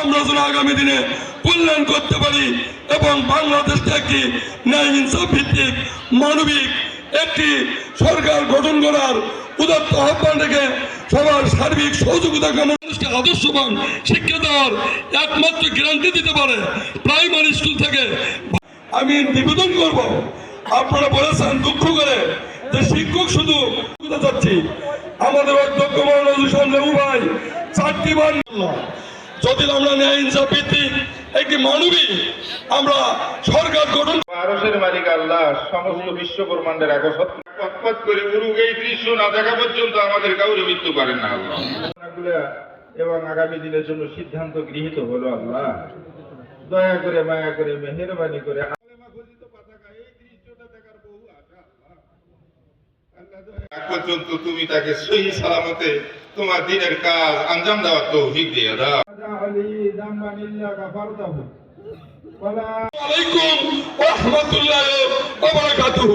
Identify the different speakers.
Speaker 1: আমরা যেন আগামী দিনে কল্যাণ করতে পারি এবং বাংলাদেশকে একটি ন্যায় ইনসাফ ভিত্তিক মানবিক একটি সরকার গঠন করার উদাত্ত আহ্বান রেখে সবার সার্বিক সহযোগিতা মানুষকে আদর্শবান শিক্ষা দেওয়ার একমাত্র গ্যারান্টি দিতে পারে প্রাইমারি স্কুল থেকে। আমি নিবেদন করব, আপনারা বলেছেন দুঃখ করে যে শিক্ষক শুধু যাচ্ছি। আমাদের অধ্যক্ষ মনোজুষণ লেবু ভাই চারটি বার যদি আমরা ন্যায় ইনসাফ ভিত্তিক একটি মানবিক আমরা সরকার গঠন
Speaker 2: আরশের মালিক আল্লাহ সমস্ত বিশ্ব ব্রহ্মাণ্ডের একসত্র পথপথ করে উরুগ এই দৃশ্য না দেখা পর্যন্ত আমাদের কাউরে মৃত্যু করেন না আল্লাহ। এবং আগামী দিনের জন্য সিদ্ধান্ত গৃহীত হলো আল্লাহ। দয়া করে মায়া করে মেহেরবানি করে আলেমা খচিত পতাকা, এই দৃশ্যটা দেখার বহু আশা, আল্লাহ। আল্লাহ দয়া- আগ পর্যন্ত তুমি তাকে সহি সালামতে তোমার দিনের কাজ আঞ্জাম দেওয়ার তৌফিক দিয়ে দাও।
Speaker 1: أهلي ذنبا إلا غفرته. ولا عليكم ورحمة الله وبركاته.